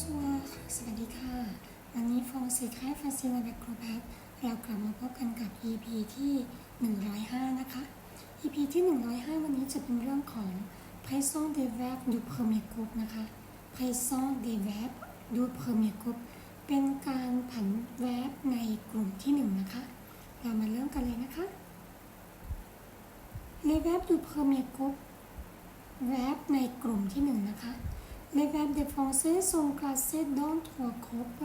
สวัสดีค่ะ วันนี้ฟองสีค่ายฟาซิลาเบคโครแพทเรากลับมาพบกันกับ EP ที่ 105 นะคะ EP ที่ 105 วันนี้จะเป็นเรื่องของ Présent des verbes du premier groupe นะคะ Présent des verbes du premier groupe เป็นการผัน verb ในกลุ่มที่ 1 นะคะ เรามาเริ่มกันเลยนะคะ Les verbes du premier groupe verb ในกลุ่มที่ 1 นะคะ Les verbes de français sont classés dans trois groupes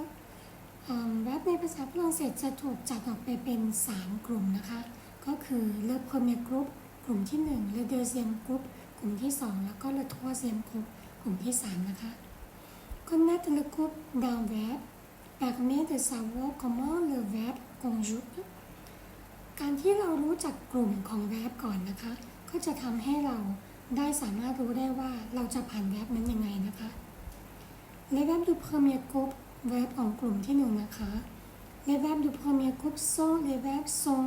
เอ่อ verb ในภาษาฝรั่งเศสจะถูกจัดออกไปเป็น 3 กลุ่มนะคะ ก็คือ le premier groupe กลุ่มที่1 le deuxième groupe กลุ่มที่ 2 แล้วก็ le troisième groupe กลุ่มที่ 3 นะคะ Connaître le groupe d'un verbe permet de savoir comment le verbe conjugue การที่เรารู้จักกลุ่มของ verb ก่อนนะคะ ก็จะทำให้เรา ได้สามารถรู้ได้ว่าเราจะผ่านแว็บนั้นยังไงนะคะและแว็บดูเพอร์เมียกรุ๊ปแว็บของกลุ่มที่หนึ่งนะคะและแว็บดูเพอร์เมียกรุ๊ปโซ่และแว็บโซ่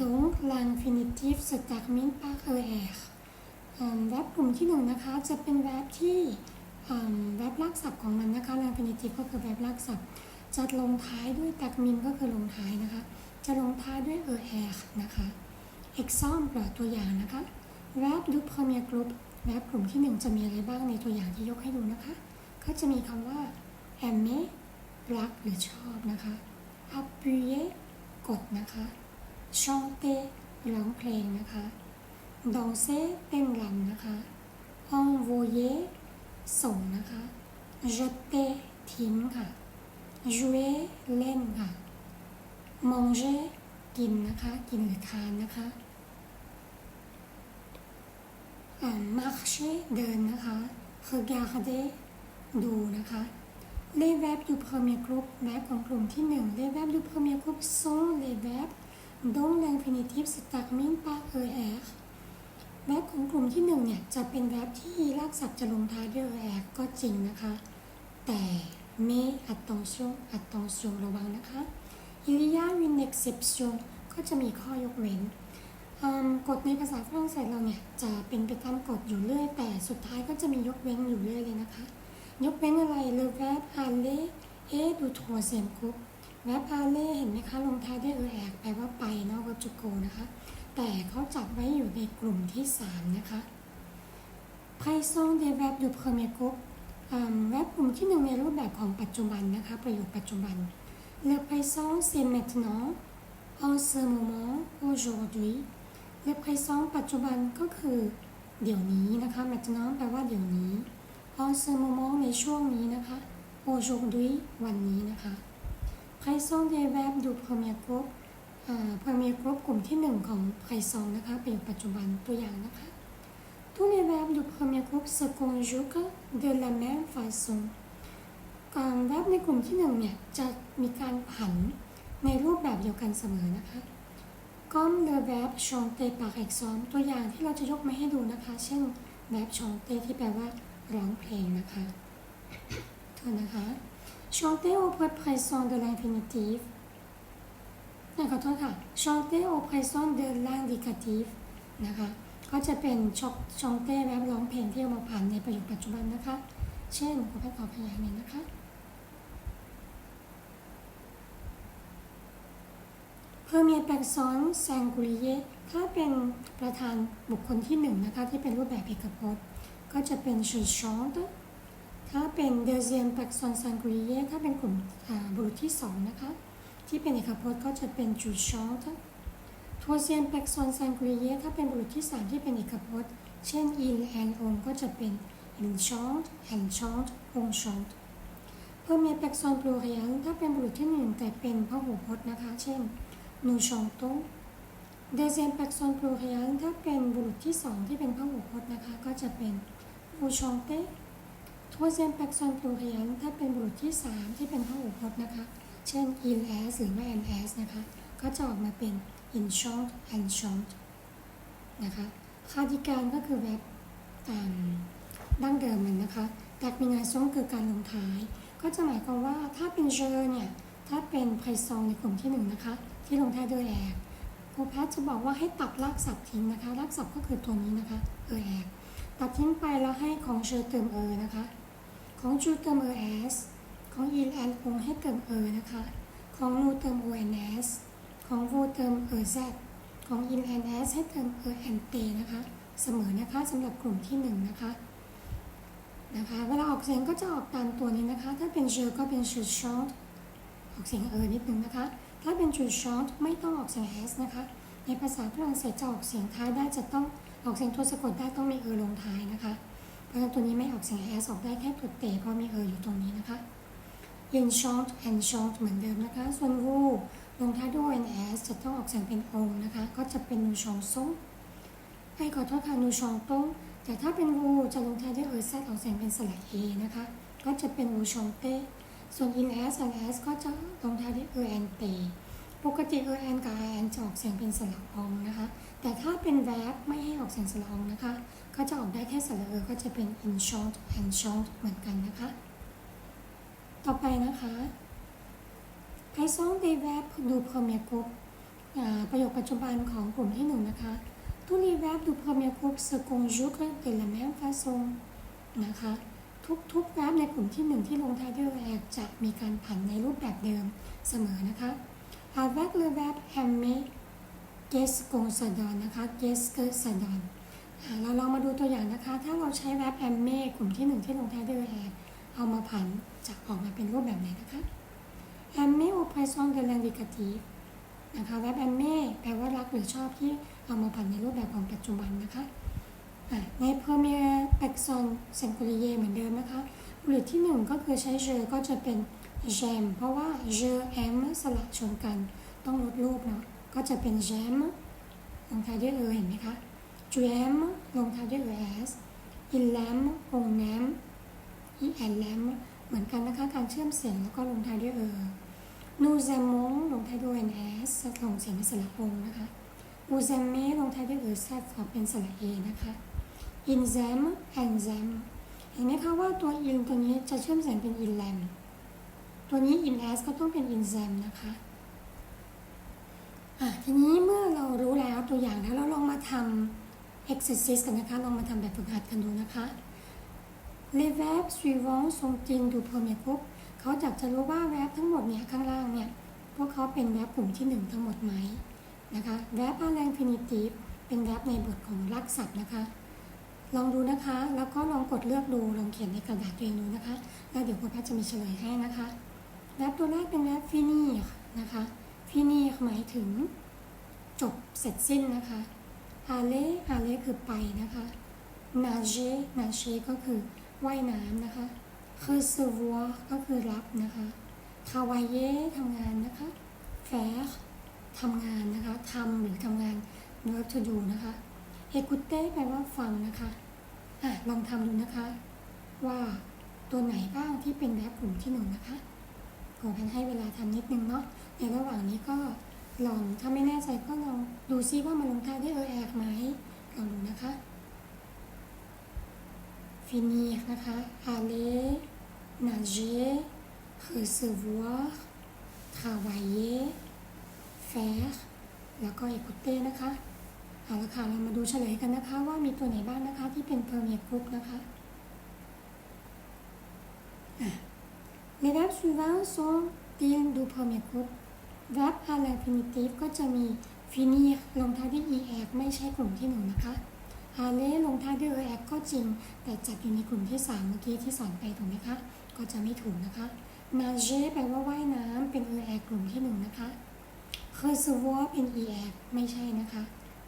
donc l'infinitif se termine par er แว็บกลุ่มที่หนึ่งนะคะจะเป็นแว็บที่แว็บลักษณ์ของมันนะคะ l'infinitif ก็คือแว็บลักษณ์จะลงท้ายด้วยตักมินก็คือลงท้ายนะคะ จะลงท้ายด้วย er นะคะ exemple ตัวอย่างนะคะ verb du premier groupe verb กลุ่มที่หนึ่งจะมีอะไรบ้างในตัวอย่างที่ยกให้ดูนะคะ ก็จะมีคำว่า aimer รักหรือชอบนะคะ a p p u y e กดนะคะ chanter ร้องเพลงนะคะ danser เต้นรำนะคะ envoyer ส่งนะคะ jeter ทิ้งค่ะ jouer เล่นค่ะ manger กินนะคะ กินหรือทานนะคะ อ่า marcher เดินนะคะ regarder ดูนะคะ les verbes du premier groupe verb ของกลุ่มที่1 les verbes du premier groupe sont les verbes dont l'infinitif se termine par er verb ของกลุ่มที่1เนี่ย จะเป็น verb ที่รากศัพท์จะลงท้ายด้วย er ก็จริงนะคะ แต่ mais attention attention ระวังนะคะ il y a une exception ก็จะมีข้อยกเว้นอืม กฎในภาษาฝรั่งเศสเราเนี่ยจะเป็นไปตามกฎอยู่เรื่อย แต่สุดท้ายก็จะมียกเว้นอยู่เรื่อยเลยนะคะ ยกเว้นอะไร le verbe aller et du troisième groupe verb aller เห็นไหมคะลงท้ายด้วย er แอกแปลว่าไปเนาะ verb to go นะคะ แต่เขาจัดไว้อยู่ในกลุ่มที่ 3 นะคะ présent des verbes du premier groupe Le กลุ่มที่หนึ่งในรูปแบบของปัจจุบันนะคะ ประโยคปัจจุบัน le présent เว็บไคซองปัจจุบันก็คือเดี๋ยวนี้นะคะแมจน้อมแปลว่าเดี๋ยวนี้ออนซึโมโมในช่วงนี้นะคะโอชงดุยวันนี้นะคะไพซองเดแวบดูพอเมียกรุ๊ปพอเมียกรุ๊ปกลุ่มที่ 1 ของไพซองนะคะเป็นปัจจุบันตัวอย่างนะคะทุกในแวบดูพอเมียกรุ๊ปสกุลยุกเดลแมนฟาซงการแวบในกลุ่มที่1เนี่ยจะมีการผันในรูปแบบเดียวกันเสมอนะคะ comme le verb chanter par exemple ตัวอย่างที่เราจะยกมาให้ดูนะคะ เช่น verb chanter ที่แปลว่าร้องเพลงนะคะโทษนะคะ chanter au présent de l'infinitif นะขอโทษค่ะ chanter au présent de l'indicatif นะคะ ก็จะเป็น chanter verb ร้องเพลงที่เอามาผ่านในประโยคปัจจุบันนะคะ เช่นขอแค่ขอขยายหน่อยนะคะ เพอร์เมียแปลซ้อนแซงกูริเยถ้าเป็นประธานบุคคลที่หนึ่งนะคะที่เป็นรูปแบบเอกพจน์ ก็จะเป็นชุยชองต์ถ้าเป็นเดเซียนแปลซ้อนแซงกูริเยถ้าเป็นกลุ่มบุรุษที่สองนะคะที่เป็นเอกพจน์ก็จะเป็นจุยชองต์ทัวเซียนแปลซ้อนแซงกูริเยถ้าเป็นบุรุษที่สามที่เป็นเอกพจน์ เช่นอินแอนองก็จะเป็นหรือช้อนแอนช้อนองช้อนเพอร์เมียแปลกซอนปลูขยงถ้าเป็นบุรุษที่หนึ่งแต่เป็นพหูพจน์นะคะ เช่น nous chantons deuxième personne pluriel ถ้าเป็นบุรุษที่สองที่เป็นพหูพจน์นะคะ ก็จะเป็น vous chantez troisième personne pluriel ถ้าเป็นบุรุษที่สามที่เป็นพหูพจน์นะคะ เช่น il as หรือว่า am as นะคะ ก็จะออกมาเป็น in chant and chant นะคะคาดิการก็คือแบบตามดั้งเดิมมันนะคะ termination คือการลงท้าย ก็จะหมายความว่าถ้าเป็น je เนี่ย ถ้าเป็นไพซองในกลุ่มที่หนึ่งนะคะ ที่ลงท้ายด้วย er ครูแพทย์จะบอกว่าให้ตัดรากศัพท์ทิ้งนะคะ รากศัพท์ก็คือตัวนี้นะคะ er ตัดทิ้งไปแล้วให้ของเชอเติม er นะคะ ของจูเติม es ของ il and คงให้เติม e นะคะ ของนูเติม ons ของโวเติม ez ของ in and s ให้เติม e and t นเตนะคะ เสมอนะคะสำหรับกลุ่มที่หนึ่งนะคะนะคะเวลาออกเสียงก็จะออกตามตัวนี้นะคะ ถ้าเป็น je ก็เป็น je chante ออกเสียงเออนิดนึงนะคะ ถ้าเป็น je chante ไม่ต้องออกเสียง s นะคะ ในภาษาฝรั่งเศสจะออกเสียงท้ายได้จะต้องออกเสียงตัวสะกดได้ต้องมีเออลงท้ายนะคะ เพราะฉะนั้นตัวนี้ไม่ออกเสียง s ออกได้แค่ตัวเตเพราะมีเอออยู่ตรงนี้นะคะ in chante and chante เหมือนเดิมนะคะ ส่วน wu ลงท้ายด้วย ns จะต้องออกเสียงเป็นองนะคะ ก็จะเป็นนูชองซงไอ้ขอโทษค่ะนูชองต้งแต่ถ้าเป็น wu จะลงท้ายด้วยเออแซออกเสียงเป็นสระเอนะคะ ก็จะเป็น wu ชองเต้ ส่วน in s and s ก็จะลงท้ายด้วยเออแอนเตปกติเออแอนกับแอนจะออกเสียงเป็นสระองนะคะ แต่ถ้าเป็น verb ไม่ให้ออกเสียงสระองนะคะ ก็จะออกได้แค่สระเออก็จะเป็น in short and short เหมือนกันนะคะ ต่อไปนะคะ Façon des verbes du premier groupe อ่าประโยคปัจจุบันของกลุ่มที่หนึ่งนะคะ Tous les verbes du premier groupe se conjuguent de la même façon นะคะ ทุกๆ verb ในกลุ่มที่หนึ่งที่ลงท้ายด้วย er จะมีการผันในรูปแบบเดิมเสมอนะคะ Avec le verbe aimer qu'est-ce qu'on se donne นะคะ qu'est-ce que ça donne อ่าเราลองมาดูตัวอย่างนะคะ ถ้าเราใช้ verb aimer กลุ่มที่หนึ่งที่ลงท้ายด้วย er เอามาผันจะออกมาเป็นรูปแบบไหนนะคะ aimer au présent de l'indicatif นะคะ verb aimer แปลว่ารักหรือชอบที่เอามาผันในรูปแบบของปัจจุบันนะคะ ใน premier person singulier เยเหมือนเดิมนะคะหรือที่หนึ่งก็คือใช้ je ก็จะเป็น j'aime เพราะว่า je aime สลับชนกัน ต้องลดรูปเนาะก็จะเป็น j'aime ลงท้ายด้วย e เห็นไหมคะ tu aimes ลงท้ายด้วย es il aime on aime i elle aime เหมือนกันนะคะการเชื่อมเสียงแล้วก็ลงท้ายด้วย e nous aimons ลงท้ายด้วย s ลงเสียงเป็นสระองนะคะ vous aimez ลงท้ายด้วย e z ออกเป็นสระ e นะคะ ils aiment elles aiment เห็นไหมคะว่าตัว in ตัวนี้จะเชื่อมเสียงเป็น in lam ตัวนี้ in s ก็ต้องเป็น in zam นะคะอะทีนี้เมื่อเรารู้แล้วตัวอย่างแล้วเราลองมาทำ exercise กันนะคะ ลองมาทำแบบฝึกหัดกันดูนะคะ les verbes suivants sont-ils du premier groupe เขาอยากจะรู้ว่า verb ทั้งหมดเนี่ยข้างล่างเนี่ยพวกเขาเป็น verb กลุ่มที่หนึ่งทั้งหมดไหม นะคะ verb à l'infinitive เป็น verb ในบทของรากศัพท์นะคะ ลองดูนะคะ แล้วก็ลองกดเลือกดู ลองเขียนในกระดาษตัวเองดูนะคะ แล้วเดี๋ยวคุณพัชจะมีเฉลยให้นะคะ verb ตัวแรกเป็น verb finir นะคะ finir หมายถึงจบเสร็จสิ้นนะคะ aller aller คือไปนะคะ nager nager ก็คือว่ายน้ำนะคะ recevoir ก็คือรับนะคะ travailler ทำงานนะคะ faire ทำงานนะคะทำหรือทำงาน verb to do นะคะ écouter แปลว่าฟังนะคะอะลองทำดูนะคะ ว่าตัวไหนบ้างที่เป็น verb กลุ่มที่หนึ่งนะคะขอพันให้เวลาทำนิดนึงเนาะในระหว่างนี้ก็ลองถ้าไม่แน่ใจก็ลองดูซิว่ามันลงท้ายด้วยเออแอกไหมลองดูนะคะ finir นะคะ aller nager recevoir travailler faire แล้วก็ écouter นะคะเอาละค่ะเรามาดูเฉลยกันนะคะ ว่ามีตัวไหนบ้างนะคะที่เป็น premier group นะคะอะ les verbes suivants sont-ils du premier groupe verb à l'infinitif ก็จะมี finir ลงท้ายด้วย er ไม่ใช่กลุ่มที่หนึ่งนะคะ aller ลงท้ายด้วย er ก็จริง แต่จัดอยู่ในกลุ่มที่ 3 เมื่อกี้ที่สอนไปถูกไหมคะ ก็จะไม่ถูกนะคะ nager แปลว่าว่ายน้ำเป็น er กลุ่มที่1นะคะ recevoir เป็น er ไม่ใช่นะคะ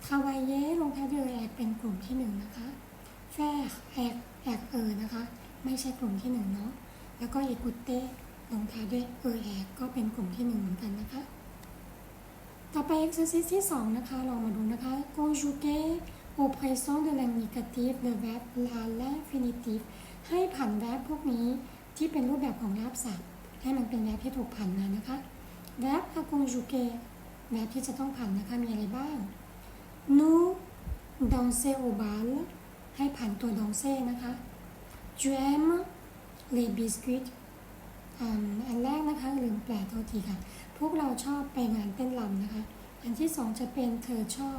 travailler ลงท้ายด้วย er เป็นกลุ่มที่1นะคะ faire er er เออนะคะ ไม่ใช่กลุ่มที่1เนาะแล้วก็ écouter ลงท้ายด้วย er ก็เป็นกลุ่มที่1เหมือนกันนะคะ ต่อไป exercise ที่2นะคะลองมาดูนะคะ conjuguer au présent de l'indicatif le verb à l'infinitif ให้ผัน verb พวกนี้ที่เป็นรูปแบบของรากศัพท์ให้มันเป็น verb ที่ถูกผันมานะคะ verb à conjuguer verb ที่จะต้องผันนะคะ มีอะไรบ้าง nous danser au bal ให้ผันตัว danser นะคะ tu aimes les biscuits อ่าอันแรกนะคะลืมแปลโทษทีค่ะ พวกเราชอบไปงานเต้นรำนะคะ อันที่สองจะเป็นเธอชอบ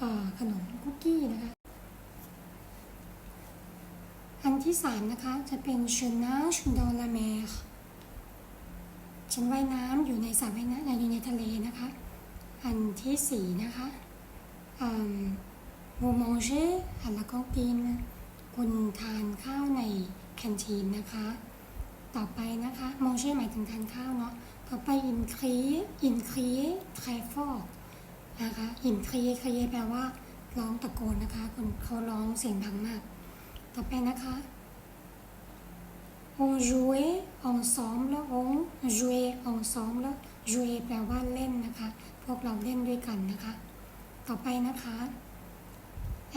อขนมคุกกี้นะคะ อันที่สามนะคะจะเป็น je nage dans la mer ฉันว่ายน้ำอยู่ในสระว่ายน้ำอยู่ในทะเลนะคะ อันที่สี่นะคะอืม vous mangez à la cantine คุณทานข้าวในแคนทีนนะคะ ต่อไปนะคะ manger หมายถึงทานข้าวเนาะต่อไป in crier in crier très fort นะคะ in crier crier แปลว่าร้องตะโกนนะคะคนเขาร้องเสียงดังมาก ต่อไปนะคะ on jouait ensemble on jouait ensemble jouer แปลว่าเล่นนะคะ พวกเราเล่นด้วยกันนะคะ ต่อไปนะคะ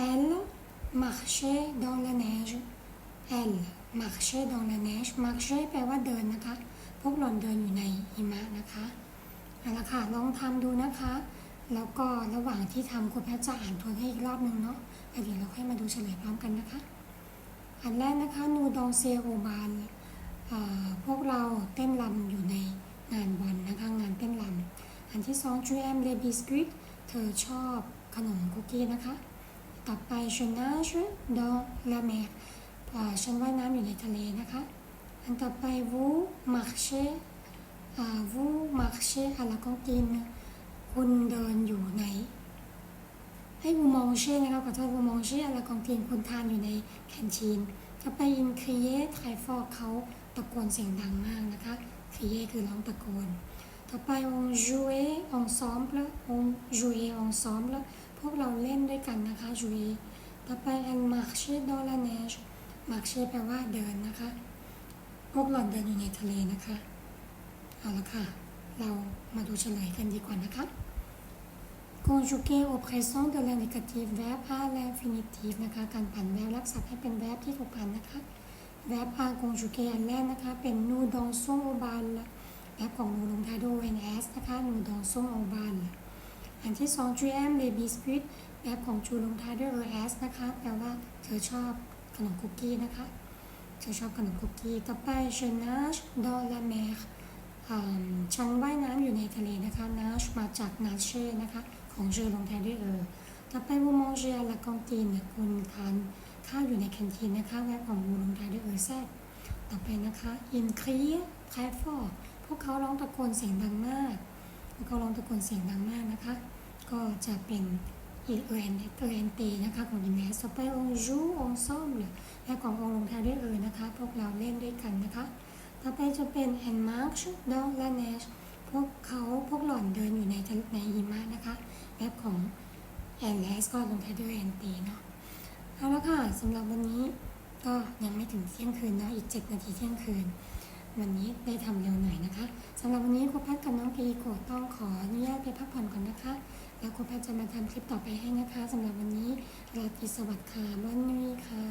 elle marchait dans la neige elle marchait dans la neige marcher แปลว่าเดินนะคะ พวกหล่อนเดินอยู่ในหิมะนะคะเอาละค่ะลองทำดูนะคะ แล้วก็ระหว่างที่ทำคุณแพทย์จะอ่านทวนให้อีกรอบหนึ่งเนาะแล้วเดี๋ยวเราค่อยมาดูเฉลยพร้อมกันนะคะ อันแรกนะคะนูดองเซโอบานพวกเราเต้นรำอยู่ใน งานวันนะคะงานเต้นรำอันที่สองจูแอมเลบิสกิตเธอชอบขนมคุกกี้นะคะ ต่อไปชนาชดอลาเมกฉันว่ายน้ำอยู่ในทะเลนะคะ อันต่อไป vous marchez อ่า vous marchez à la cantine คุณเดินอยู่ในให้ vous mangez นะคะขอโทษ vous mangez à la cantine คุณทานอยู่ในแคนทีนต่อไป in crier très fort เขาตะโกนเสียงดังมากนะคะ crier คือร้องตะโกน ต่อไปองจุเออง ensemble on jouait ensemble พวกเราเล่นด้วยกันนะคะจุเอต่อไป on marchait ดลาเนชมาร์ชีแปลว่าเดินนะคะ พวกเราเดินอยู่ในทะเลนะคะ เอาละค่ะ เรามาดูเฉลยกันดีกว่านะคะ conjugué au présent de l'indicatif verbe à l'infinitif นะคะ การผันแวบรักษาให้เป็นแวบที่ถูกผันนะคะ แวบอากงชูเกียแม่นะคะ เป็นนูดองซ่งโอบันนะแวบของนูดองทายดเวนเอสนะคะนูดองซ่งโอบันอันที่สองจูแอมเบบี้สควิตแวบของจูลงท้ายด้วยโรแอสนะคะแปลว่าเธอชอบขนมคุกกี้นะคะเธอชอบขนมคุกกี้ต่อไปชนัชดอลลาแมร์ชั้นว่ายน้ำอยู่ในทะเลนะคะนัชมาจากนัชเช่นะคะของเจอลงท้ายด้วยเออต่อไปวูมองเจียละกองตีนคุณทาน ข้าวอยู่ในแคนทีนนะคะแวบของ vous ลงท้ายด้วยเออแซดต่อไปนะคะ in crier très fort พวกเขาร้องตะโกนเสียงดังมากพวกเขาร้องตะโกนเสียงดังมากนะคะ ก็จะเป็นอีเอ็นเอ็นตีนะคะของดิเมสต่อไป on joue ensemble และขององลงท้ายด้วยเออนะคะ พวกเราเล่นด้วยกันนะคะ ต่อไปจะเป็น and march dans la neige พวกเขาพวกหล่อนเดินอยู่ในในหิมะนะคะแบบของ and last ก็ลงท้ายด้วย and ตีเนาะ เอาละค่ะสำหรับวันนี้ก็ยังไม่ถึงเที่ยงคืนนะ อีก 7 นาทีเที่ยงคืน วันนี้ได้ทำเร็วหน่อยนะคะสำหรับวันนี้ครูแพทย์กับน้องกีโกรต้องขออนุญาตไปพักผ่อนก่อนนะคะ แล้วครูแพทย์จะมาทำคลิปต่อไปให้นะคะสำหรับวันนี้ราตรีสวัสดิ์ค่ะวันนี้ค่ะ